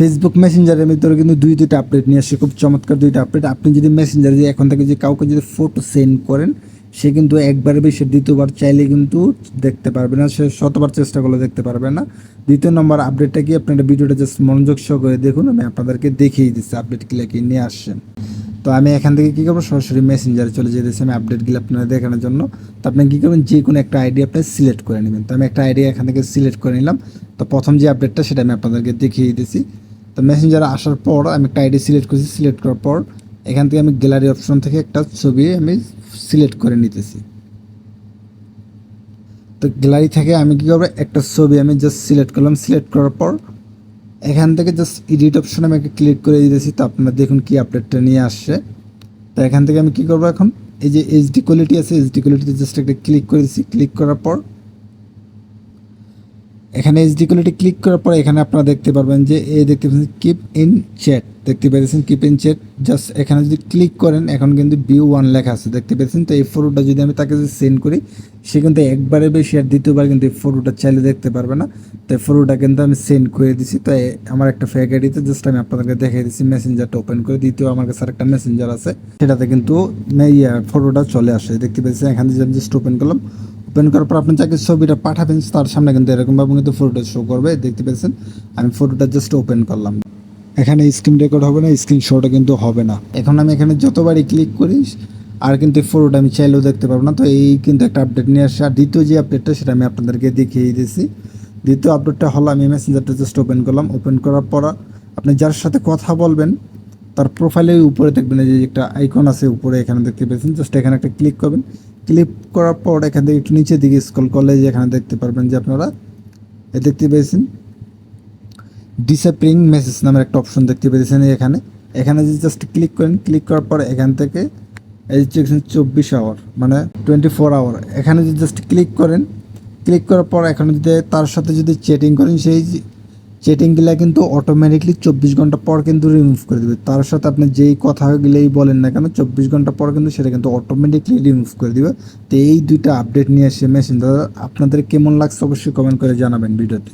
Facebook মেসেঞ্জারের ভিতরে কিন্তু দুই, দুইটা আপডেট নিয়ে আসছে খুব চমৎকার দুইটা আপডেট আপনি যদি মেসেঞ্জারে যে এখন থেকে যে কাউকে যদি ফটো সেন্ড করেন, সে কিন্তু একবার বেশি দ্বিতীয়বার চাইলে কিন্তু দেখতে পারবে না, সে শতবার চেষ্টা করলে দেখতে পারবে না। দ্বিতীয় নম্বর আপডেটটা কি? আপনারা ভিডিওটা জাস্ট মনোযোগ সহকারে দেখুন, আমি আপনাদেরকে দেখিয়ে দিচ্ছি আপডেট কি নিয়ে আসছেন তো আমি এখান থেকে কী করব? সরাসরি মেসেঞ্জারে চলে যেতেছি আমি আপডেটগুলো আপনারা দেখানোর জন্য। তো আপনি কী করবেন? যে কোনো একটা আইডি আপনি সিলেক্ট করে নেবেন। তো আমি একটা আইডি এখান থেকে সিলেক্ট করে নিলাম। তো প্রথম যে আপডেটটা সেটা আমি আপনাদেরকে দেখিয়ে দিতেছি তো মেসেঞ্জারে আসার পর আমি একটা আইডি সিলেক্ট করছি সিলেক্ট করার পর এখান থেকে আমি গ্যালারি অপশন থেকে একটা ছবি আমি সিলেক্ট করে নিতেছি। তো গ্যালারি থেকে আমি কী করব? একটা ছবি আমি জাস্ট সিলেক্ট করলাম সিলেক্ট করার পর এখান থেকে জাস্ট এডিট অপশন আমি একটা ক্লিক করে দিতেছি, তো আপনারা দেখুন কি আপডেটটা নিয়ে আসছে। তো এখান থেকে আমি কী করব এখন? এই যে এইচডি কোয়ালিটি আছে এইচডি কোয়ালিটিতে জাস্ট একটা ক্লিক করে দিচ্ছি ক্লিক করার পর এখানে এইচডি কোয়ালিটি ক্লিক করার পরে এখানে আপনারা দেখতে পারবেন যে এই দেখতে পাচ্ছেন কিপ ইন চ্যাট দেখতে পেয়েছেন কিপ ইন চ্যাট জাস্ট এখানে যদি ক্লিক করেন, এখন কিন্তু ভিউ ওয়ান লেখা আছে। দেখতে পেয়েছেন তো এই ফটোটা যদি আমি তাকে যদি সেন্ড করি, সে কিন্তু একবারে বেশি আর দ্বিতীয়বার কিন্তু এই ফটোটা চাইলে দেখতে পারবে না। তো এই ফটোটা কিন্তু আমি সেন্ড করে দিছি। তো আমার একটা ফেক আইডিতে জাস্ট আমি আপনাদেরকে দেখিয়ে দিচ্ছি মেসেঞ্জারটা ওপেন করে দ্বিতীয় আমার কাছে আরেকটা মেসেঞ্জার আছে। সেটাতে কিন্তু ফটোটা চলে আসে। দেখতে পেয়েছেন, এখানে যে আমি জাস্ট ওপেন করলাম ওপেন করার পর আপনি যাকে ছবিটা পাঠাবেন তার সামনে কিন্তু এরকমভাবে কিন্তু ফটোটা শো করবে, দেখতে পেয়েছেন? আমি ফটোটা জাস্ট ওপেন করলাম। এখানে স্ক্রিন রেকর্ড হবে না স্ক্রিন শোটা কিন্তু হবে না। এখন আমি এখানে যতবারই ক্লিক করি, আর কিন্তু ফটোটা আমি চাইলেও দেখতে পারব না। তো এই কিন্তু একটা আপডেট নিয়ে আসছে আর দ্বিতীয় যে আপডেটটা সেটা আমি আপনাদেরকে দেখিয়ে দিয়েছি। দ্বিতীয় আপডেটটা হলো, আমি মেসেঞ্জারটা জাস্ট ওপেন করলাম। ওপেন করার পর আপনি যার সাথে কথা বলবেন তার প্রোফাইলের উপরে দেখবেন যে একটা আইকন আছে, উপরে এখানে দেখতে পেয়েছেন জাস্ট এখানে একটা ক্লিক করবেন। ক্লিক করার পর এখান থেকে একটু নিচের দিকে স্ক্রল করলে যে এখানে দেখতে পারবেন যে আপনারা, এ দেখতে পেয়েছেন ডিসঅ্যাপিয়ারিং মেসেজ নামের একটা অপশন দেখতে পেয়েছেন এখানে। এখানে যে জাস্ট ক্লিক করেন ক্লিক করার পর এখান থেকে এই যে চব্বিশ আওয়ার মানে টোয়েন্টি ফোর আওয়ার এখানে যদি জাস্ট ক্লিক করেন ক্লিক করার পর এখানে যদি তার সাথে যদি চেটিং করেন, সেই চেটিংগুলো কিন্তু অটোমেটিকলি চব্বিশ ঘণ্টা পর কিন্তু রিমুভ করে দেবে। তার সাথে আপনি যেই কথাগুলোই বলেন না কেন, চব্বিশ ঘণ্টা পর কিন্তু সেটা কিন্তু অটোমেটিকলি রিমুভ করে দিবে। তো এই দুইটা আপডেট নিয়ে এসে মেশিন দাদা আপনাদের কেমন লাগছে অবশ্যই কমেন্ট করে জানাবেন ভিডিওতে।